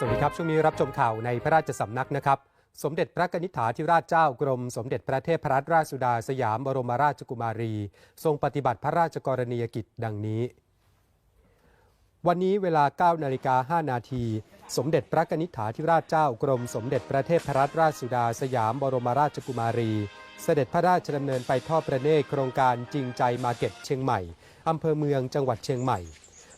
สวัสดีครับ ช่วงนี้รับชมข่าวในพระราชสำนักนะครับ สมเด็จพระนิษฐาธิราชเจ้ากรม สมเด็จพระเทพรัตนราชสุดาสยามบรมราชกุมารี ทรงปฏิบัติพระราชกรณียกิจดังนี้ วันนี้เวลา 9 นาฬิกา 5 นาที สมเด็จพระนิษฐาธิราชเจ้ากรม สมเด็จพระเทพรัตนราชสุดาสยามบรมราชกุมารี เสด็จพระราชดำเนินไปทอดพระเนตรโครงการจริงใจมาเก็ตเชียงใหม่อำเภอเมืองจังหวัดเชียงใหม่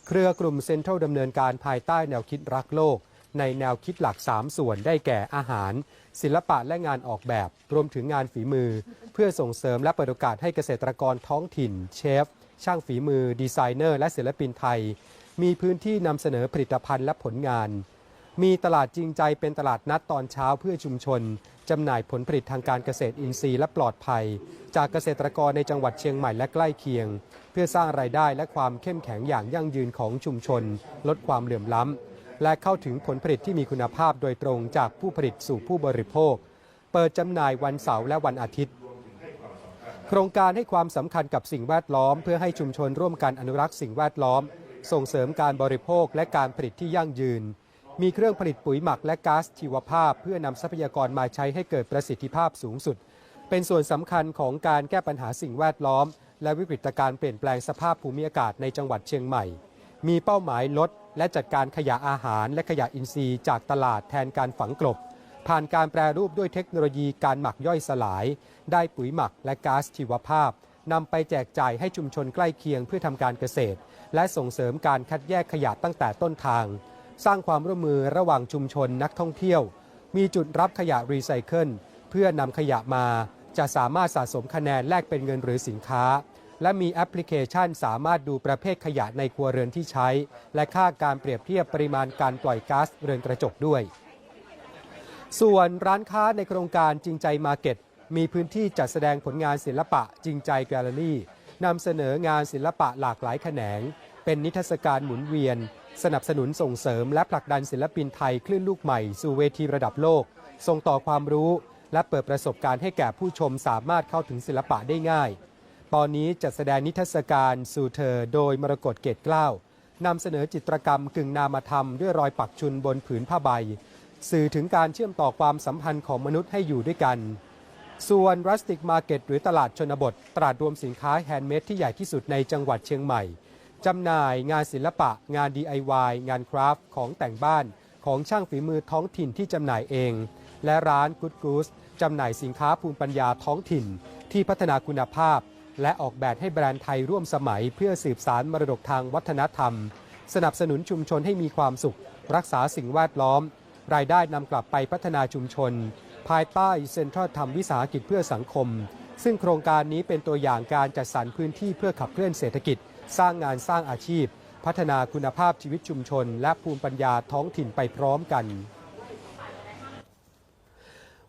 เครือกลุ่มเซ็นทรัลดำเนินการภายใต้แนวคิดรักโลก ในแนวคิดหลัก 3 ส่วนได้แก่อาหาร ศิลปะและงานออกแบบ รวมถึงงานฝีมือ เพื่อส่งเสริมและเปิดโอกาสให้เกษตรกรท้องถิ่น เชฟ ช่างฝีมือ ดีไซเนอร์ และศิลปินไทย มีพื้นที่นำเสนอผลิตภัณฑ์และผลงาน มีตลาดจริงใจเป็นตลาดนัดตอนเช้าเพื่อชุมชนจำหน่ายผลผลิตทางการเกษตรอินทรีย์และปลอดภัย จากเกษตรกรในจังหวัดเชียงใหม่และใกล้เคียง เพื่อสร้างรายได้และความเข้มแข็งอย่างยั่งยืนของชุมชน ลดความเหลื่อมล้ำ และเข้าถึงผลผลิตที่มีคุณภาพโดยตรงจากผู้ผลิตสู่ผู้บริโภค เปิดจำหน่ายวันเสาร์และวันอาทิตย์ โครงการให้ความสำคัญกับสิ่งแวดล้อม เพื่อให้ชุมชนร่วมกันอนุรักษ์สิ่งแวดล้อม ส่งเสริมการบริโภคและการผลิตที่ยั่งยืน มีเครื่องผลิตปุ๋ยหมักและก๊าซชีวภาพ เพื่อนำทรัพยากรมาใช้ให้เกิดประสิทธิภาพสูงสุด เป็นส่วนสำคัญของการแก้ปัญหาสิ่งแวดล้อม และวิกฤตการเปลี่ยนแปลงสภาพภูมิอากาศในจังหวัดเชียงใหม่ มีเป้าหมายลด และจัดการขยะอาหารและขยะอินทรีย์จากตลาดแทนการฝังกลบ ผ่านการแปรรูปด้วยเทคโนโลยีการหมักย่อยสลาย ได้ปุ๋ยหมักและก๊าซชีวภาพนำไปแจกจ่ายให้ชุมชนใกล้เคียงเพื่อทำการเกษตร และส่งเสริมการคัดแยกขยะตั้งแต่ต้นทาง สร้างความร่วมมือระหว่างชุมชนนักท่องเที่ยว มีจุดรับขยะรีไซเคิลเพื่อนำขยะมา จะสามารถสะสมคะแนนแลกเป็นเงินหรือสินค้า และมีแอปพลิเคชันสามารถดูประเภทขยะในครัวเรือนที่ใช้ และค่าการเปรียบเทียบปริมาณการปล่อยก๊าซเรือนกระจกด้วย ส่วนร้านค้าในโครงการจริงใจมาเก็ตมีพื้นที่จัดแสดงผลงานศิลปะจริงใจแกลเลอรี่นำเสนองานศิลปะหลากหลายแขนง เป็นนิทรรศการหมุนเวียน สนับสนุนส่งเสริมและผลักดันศิลปินไทยคลื่นลูกใหม่สู่เวทีระดับโลก ส่งต่อความรู้ และเปิดประสบการณ์ให้แก่ผู้ชมสามารถเข้าถึงศิลปะได้ง่าย ตอนนี้จัดแสดงนิทรรศการสู่เธอโดยมรกตเกตเกล้านำเสนอจิตรกรรมกึ่งนามธรรมด้วยรอยปักชุนบนผืนผ้าใบ สื่อถึงการเชื่อมต่อความสัมพันธ์ของมนุษย์ให้อยู่ด้วยกัน ส่วน Rustic Market หรือตลาดชนบท ตลาดรวมสินค้าแฮนด์เมดที่ใหญ่ที่สุดในจังหวัดเชียงใหม่จำหน่ายงานศิลปะ งาน DIY งานคราฟต์ของแต่งบ้าน ของช่างฝีมือท้องถิ่นที่จำหน่ายเอง และร้าน Good Goose จำหน่ายสินค้าภูมิปัญญาท้องถิ่น ที่พัฒนาคุณภาพ และออกแบบให้แบรนด์ไทยร่วมสมัยเพื่อสืบสารมรดกทางวัฒนธรรม สนับสนุนชุมชนให้มีความสุข รักษาสิ่งแวดล้อม รายได้นำกลับไปพัฒนาชุมชน ภายใต้เซ็นทรัลทำวิสาหกิจเพื่อสังคม ซึ่งโครงการนี้เป็นตัวอย่างการจัดสรรพื้นที่เพื่อขับเคลื่อนเศรษฐกิจ สร้างงานสร้างอาชีพ พัฒนาคุณภาพชีวิตชุมชน และภูมิปัญญาท้องถิ่นไปพร้อมกัน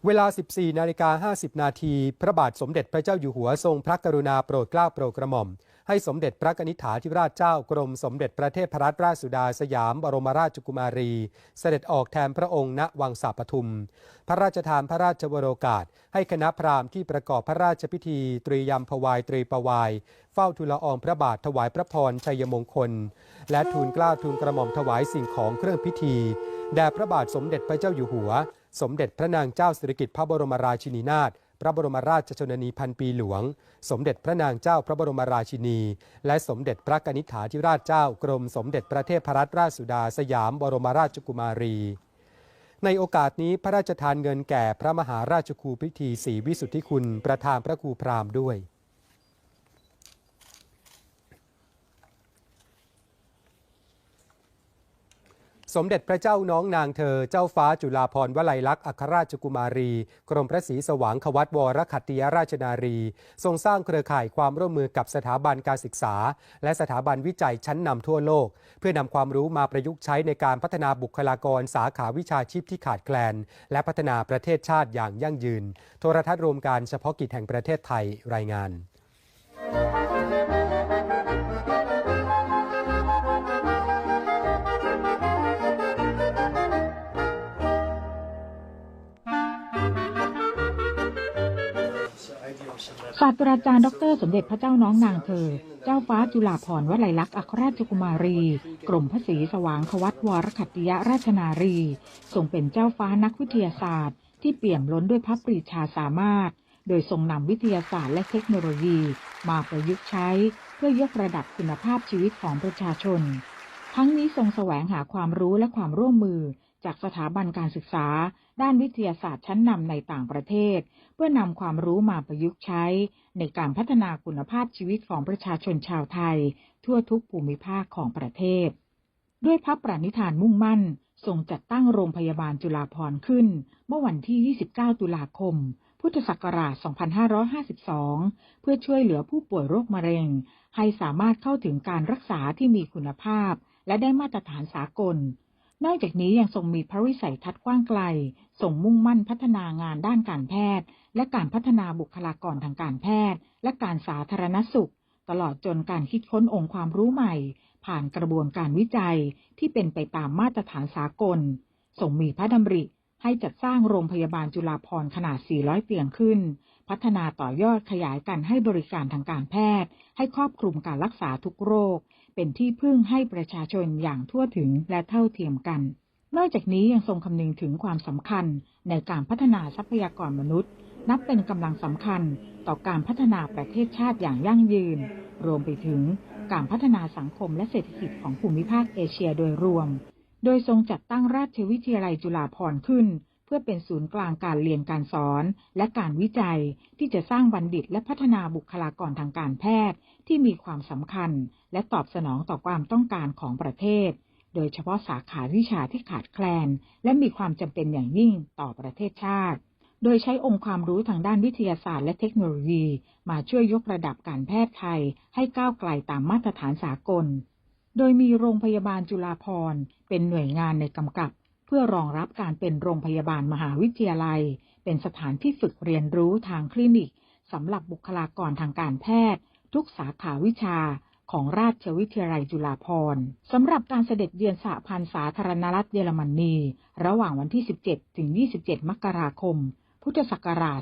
เวลา 14 นาฬิกา 50 นาที พระบาทสมเด็จพระเจ้าอยู่หัวทรงพระกรุณาโปรดเกล้าโปรดกระหม่อม ให้สมเด็จพระนิษฐาธิราชเจ้ากรมสมเด็จพระเทพรัตนราชสุดาสยามบรมราชกุมารี เสด็จออกแทนพระองค์ณวังสาปทุม พระราชทานพระราชวโรกาส ให้คณะพราหมณ์ที่ประกอบพระราชพิธี ตรียมพวายตรีประวาย เฝ้าทูลอองพระบาทถวายพระพรชัยมงคล และทูลเกล้าทูลกระหม่อมถวายสิ่งของเครื่องพิธีแด่พระบาทสมเด็จพระเจ้าอยู่หัว สมเด็จพระนางเจ้าสิริกิติ์พระบรมราชินีนาถพระบรมราชชนนีพันปีหลวง สมเด็จพระนางเจ้าพระบรมราชินี และสมเด็จพระกนิษฐาธิราชเจ้ากรมสมเด็จพระเทพรัตนราชสุดาสยามบรมราชกุมารี ในโอกาสนี้พระราชทานเงินแก่พระมหาราชครูพิธีศรีวิสุทธิคุณประธานพระครูพราหมณ์ด้วย สมเด็จพระเจ้าน้องนางเธอ เจ้าฟ้าจุฬาภรณ์วลัยลักษณ์อัครราชกุมารี กรมพระศรีสว่างควัตวรขัตติยราชนารี ทรงสร้างเครือข่ายความร่วมมือกับสถาบันการศึกษา และสถาบันวิจัยชั้นนำทั่วโลก เพื่อนำความรู้มาประยุกต์ใช้ในการพัฒนาบุคลากรสาขาวิชาชีพที่ขาดแคลน และพัฒนาประเทศชาติอย่างยั่งยืน โทรทัศน์รวมการเฉพาะกิจแห่งประเทศไทยรายงาน ศาสตราจารย์ดร สมเด็จพระเจ้าน้องนางเธอ เจ้าฟ้าจุฬาภรณ์วลัยลักษณ์อัครราชกุมารี กรมพระศรีสว่างควัตวรขัตติยราชนารีทรงเป็นเจ้าฟ้านักวิทยาศาสตร์ ที่เปี่ยมล้นด้วยพระปรีชาสามารถ โดยทรงนำวิทยาศาสตร์และเทคโนโลยี มาประยุกต์ใช้ เพื่อยกระดับคุณภาพชีวิตของประชาชน ทั้งนี้ทรงแสวงหาความรู้และความร่วมมือ จากสถาบันการศึกษา ด้านวิทยาศาสตร์ชั้นนำในต่างประเทศ เพื่อนำความรู้มาประยุกต์ใช้ ในการพัฒนาคุณภาพชีวิตของประชาชนชาวไทย ทั่วทุกภูมิภาคของประเทศ ด้วยพระปณิธานมุ่งมั่นทรงจัดตั้งโรงพยาบาลจุฬาภรณ์ขึ้น เมื่อวันที่ 29 ตุลาคม พุทธศักราช 2552 เพื่อช่วยเหลือผู้ป่วยโรคมะเร็ง ให้สามารถเข้าถึงการรักษาที่มีคุณภาพ และได้มาตรฐานสากล นอกจากนี้ยังทรงมีพระวิสัยทัศน์กว้างไกลส่งมุ่งมั่นพัฒนางานด้านการแพทย์ และการพัฒนาบุคลากรทางการแพทย์ และการสาธารณสุข ตลอดจนการคิดค้นองค์ความรู้ใหม่ ผ่านกระบวนการวิจัยที่เป็นไปตามมาตรฐานสากลส่งมีพระดำริให้จัดสร้างโรงพยาบาลจุฬาภรณ์ขนาด 400 เตียงขึ้น พัฒนาต่อยอดขยายการให้บริการทางการแพทย์ ให้ครอบคลุมการรักษาทุกโรค เป็นที่พึ่งให้ประชาชนอย่างทั่วถึงและเท่าเทียมกัน นอกจากนี้ยังทรงคำนึงถึงความสำคัญในการพัฒนาทรัพยากรมนุษย์ นับเป็นกำลังสำคัญต่อการพัฒนาประเทศชาติอย่างยั่งยืน รวมไปถึงการพัฒนาสังคมและเศรษฐกิจของภูมิภาคเอเชียโดยรวม โดยทรงจัดตั้งราชวิทยาลัยจุฬาภรณ์ขึ้น เพื่อเป็นศูนย์กลางการเรียนการสอน และการวิจัยที่จะสร้างบัณฑิตและพัฒนาบุคลากรทางการแพทย์ ที่มีความสำคัญและตอบสนองต่อความต้องการของประเทศ โดยเฉพาะสาขาวิชาที่ขาดแคลน และมีความจำเป็นอย่างยิ่งต่อประเทศชาติ โดยใช้องค์ความรู้ทางด้านวิทยาศาสตร์และเทคโนโลยี มาช่วยยกระดับการแพทย์ไทย ให้ก้าวไกลตามมาตรฐานสากล โดยมีโรงพยาบาลจุฬาภรณ์ เป็นหน่วยงานในกำกับ เพื่อรองรับการเป็นโรงพยาบาลมหาวิทยาลัย เป็นสถานที่ฝึกเรียนรู้ทางคลินิกสำหรับบุคลากรทางการแพทย์ ทุกสาขาวิชาของราชวิทยาลัยจุฬาภรณ์สำหรับการเสด็จเยือนสหพันธ์สาธารณรัฐเยอรมนี ระหว่างวันที่ 17 ถึง 27 มกราคม พุทธศักราช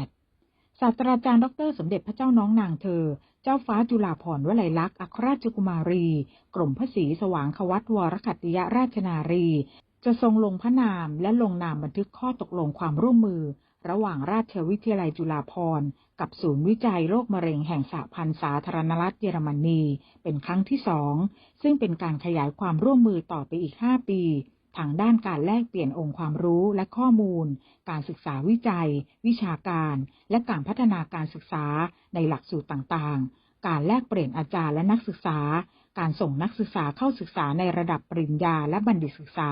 2568 ศาสตราจารย์ดร สมเด็จพระเจ้าน้องนางเธอ เจ้าฟ้าจุฬาภรณ์วลัยลักษณ์อัครราชกุมารี กรมพระศรีสว่างควัตวรขัติยราชนารี จะทรงลงพระนามและลงนามบันทึกข้อตกลงความร่วมมือ ระหว่างราชวิทยาลัยจุฬาภรณ์ กับศูนย์วิจัยโรคมะเร็งแห่งสหพันธ์สาธารณรัฐเยอรมนี เป็นครั้งที่สองซึ่งเป็นการขยายความร่วมมือต่อไปอีก 5 ปี ทางด้านการแลกเปลี่ยนองค์ความรู้และข้อมูล การศึกษาวิจัย วิชาการ และการพัฒนาการศึกษาในหลักสูตรต่างๆ การแลกเปลี่ยนอาจารย์และนักศึกษา การส่งนักศึกษาเข้าศึกษาในระดับปริญญาและบัณฑิตศึกษา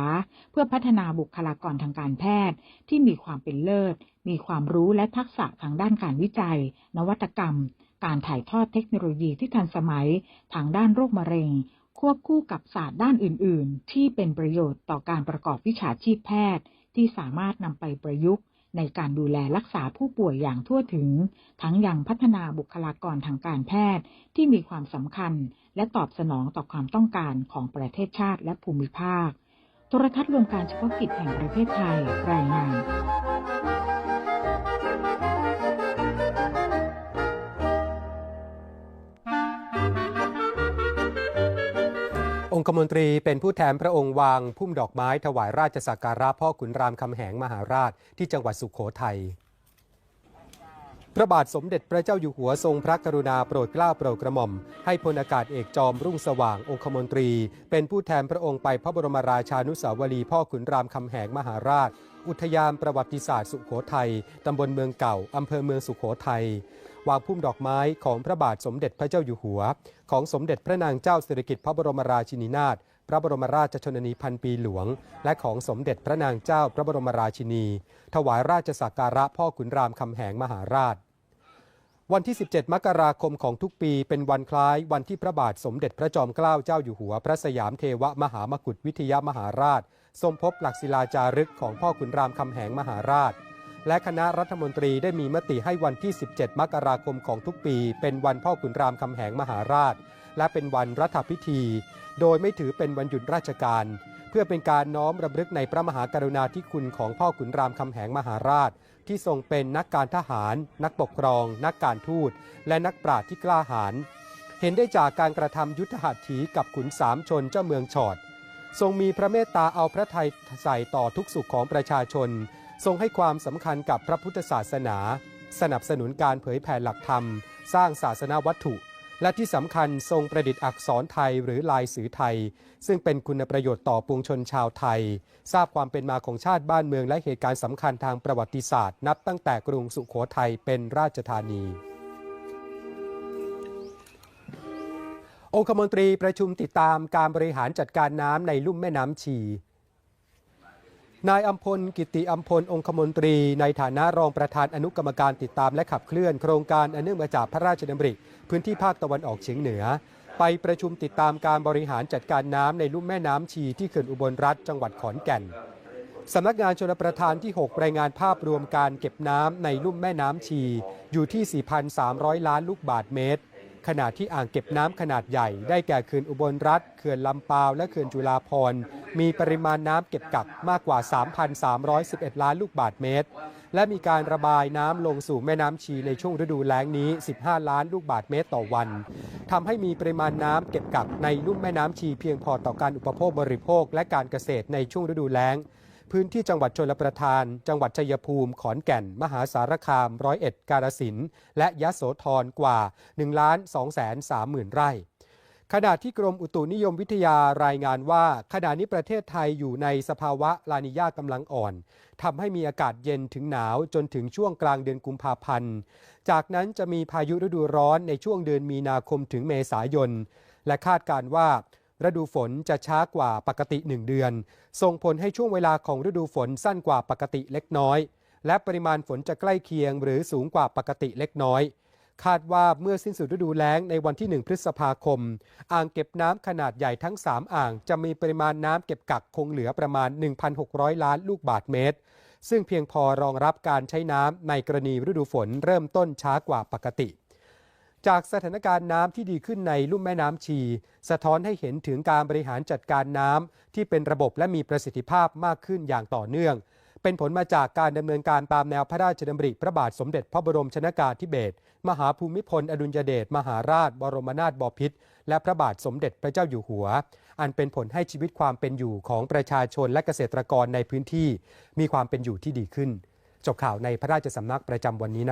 เพื่อพัฒนาบุคลากรทางการแพทย์ ที่มีความเป็นเลิศ มีความรู้และทักษะทางด้านการวิจัย นวัตกรรม การถ่ายทอดเทคโนโลยีที่ทันสมัย ทางด้านโรคมะเร็ง ควบคู่กับศาสตร์ด้านอื่น ๆ ที่เป็นประโยชน์ต่อการประกอบวิชาชีพแพทย์ ที่สามารถนำไปประยุกต์ ในการดูแลรักษาผู้ป่วยอย่างทั่วถึง ทั้งยังพัฒนาบุคลากรทางการแพทย์ที่มีความสำคัญ และตอบสนองต่อความต้องการของประเทศชาติและภูมิภาค โทรทัศน์รวมการเฉพาะกิจแห่งประเทศไทยรายงาน องคมนตรีเป็นผู้แทนพระองค์วางพุ่มดอกไม้ถวายราชสักการะพ่อขุนรามคำแหงมหาราชที่จังหวัดสุขโขทัยพระบาทสมเด็จพระเจ้าอยู่หัวทรงพระกรุณาโปรดเกล้าโปรดกระหม่อม ให้พลอากาศเอกจอมรุ่งสว่างองคมนตรี เป็นผู้แทนพระองค์ไปพระบรมราชานุสาวรีย์พ่อขุนรามคำแหงมหาราช อุทยานประวัติศาสตร์สุขโขทัยตำบลเมืองเก่าอำเภอเมืองสุขโขทัย วางพุ่มดอกไม้ของพระบาทสมเด็จพระเจ้าอยู่หัว ของสมเด็จพระนางเจ้าสิริกิติ์พระบรมราชินีนาถพระบรมราชชนนีพันปีหลวง และของสมเด็จพระนางเจ้าพระบรมราชินี ถวายราชสักการะพ่อขุนรามคำแหงมหาราช วันที่ 17 มกราคมของทุกปีเป็นวันคล้ายวันที่พระบาทสมเด็จพระจอมเกล้าเจ้าอยู่หัว พระสยามเทวมหามกุฏวิทยามหาราช ทรงพบหลักศิลาจารึกของพ่อขุนรามคำแหงมหาราช และคณะรัฐมนตรีได้มีมติให้วันที่ 17 มกราคมของทุกปี เป็นวันพ่อขุนรามคำแหงมหาราช และเป็นวันรัฐพิธี โดยไม่ถือเป็นวันหยุดราชการ เพื่อเป็นการน้อมรำลึกในพระมหากรุณาธิคุณของพ่อขุนรามคำแหงมหาราช ที่ทรงเป็นนักการทหาร นักปกครอง นักการทูต และนักปราชญ์ที่กล้าหาญเห็นได้จากการกระทำยุทธหัตถีกับขุนสามชนเจ้าเมืองฉอดทรงมีพระเมตตาเอาพระทัยใส่ต่อทุกสุขของประชาชน ทรงให้ความสำคัญกับพระพุทธศาสนา สนับสนุนการเผยแผ่หลักธรรม สร้างศาสนาวัตถุ และที่สำคัญทรงประดิษฐ์อักษรไทยหรือลายสือไทย ซึ่งเป็นคุณประโยชน์ต่อปวงชนชาวไทย ทราบความเป็นมาของชาติบ้านเมืองและเหตุการณ์สำคัญทางประวัติศาสตร์ นับตั้งแต่กรุงสุขโขทัยเป็นราชธานีองคมนตรีประชุมติดตามการบริหารจัดการน้ำในลุ่มแม่น้ำชี นายอัมพลกิติอัมพลองคมนตรี ในฐานะรองประธานอนุกรรมการติดตามและขับเคลื่อนโครงการอันเนื่องมาจากพระราชดำริ พื้นที่ภาคตะวันออกเฉียงเหนือ ไปประชุมติดตามการบริหารจัดการน้ำในลุ่มแม่น้ำชีที่เขื่อนอุบลรัฐจังหวัดขอนแก่นสำนักงานชลประทานที่ 6 รายงานภาพรวมการเก็บน้ำในลุ่มแม่น้ำชีอยู่ที่ 4,300 ล้านลูกบาทเมตร ขณะที่อ่างเก็บน้ำขนาดใหญ่ได้แก่เขื่อนอุบลรัฐเขื่อนลำปาวและเขื่อนจุฬาภรมีปริมาณน้ำเก็บกักมากกว่า 3,311 ล้านลูกบาทเมตร และมีการระบายน้ำลงสู่แม่น้ำชีในช่วงฤดูแล้งนี้ 15 ล้านลูกบาทเมตรต่อวันทำให้มีปริมาณน้ำเก็บกักในลุ่มแม่น้ำชีเพียงพอต่อการอุปโภคบริโภคและการเกษตรในช่วงฤดูแล้ง พื้นที่จังหวัดชลประทาน จังหวัดชัยภูมิ ขอนแก่น มหาสารคาม ร้อยเอ็ด กาฬสินธุ์และยะโสธรกว่า1ล้าน2แสน3หมื่นไร่ ขณะที่กรมอุตุนิยมวิทยารายงานว่า ขณะนี้ประเทศไทยอยู่ในสภาวะลานิยากำลังอ่อนทำให้มีอากาศเย็นถึงหนาวจนถึงช่วงกลางเดือนกุมภาพันธ์ จากนั้นจะมีพายุฤดูร้อนในช่วงเดือนมีนาคมถึงเมษายน และคาดการณ์ว่า ฤดูฝนจะช้ากว่าปกติ 1 เดือน ส่งผลให้ช่วงเวลาของฤดูฝนสั้นกว่าปกติเล็กน้อย และปริมาณฝนจะใกล้เคียงหรือสูงกว่าปกติเล็กน้อย คาดว่าเมื่อสิ้นสุดฤดูแล้งในวันที่ 1 พฤษภาคม อ่างเก็บน้ำขนาดใหญ่ทั้ง 3 อ่าง จะมีปริมาณน้ำเก็บกักคงเหลือประมาณ 1,600 ล้านลูกบาทเมตร ซึ่งเพียงพอรองรับการใช้น้ำในกรณีฤดูฝนเริ่มต้นช้ากว่าปกติ จากสถานการณ์น้ำที่ดีขึ้นในลุ่มแม่น้ำชี สะท้อนให้เห็นถึงการบริหารจัดการน้ำที่เป็นระบบและมีประสิทธิภาพมากขึ้นอย่างต่อเนื่อง เป็นผลมาจากการดำเนินการตามแนวพระราชดำริพระบาทสมเด็จพระบรมชนากาธิเบศรมหาภูมิพล อดุลยเดชมหาราช บรมนาถบพิตรและพระบาทสมเด็จพระเจ้าอยู่หัว อันเป็นผลให้ชีวิตความเป็นอยู่ของประชาชนและเกษตรกรในพื้นที่ มีความเป็นอยู่ที่ดีขึ้น จบข่าวในพระราชสำนักประจำวันนี้นะครับ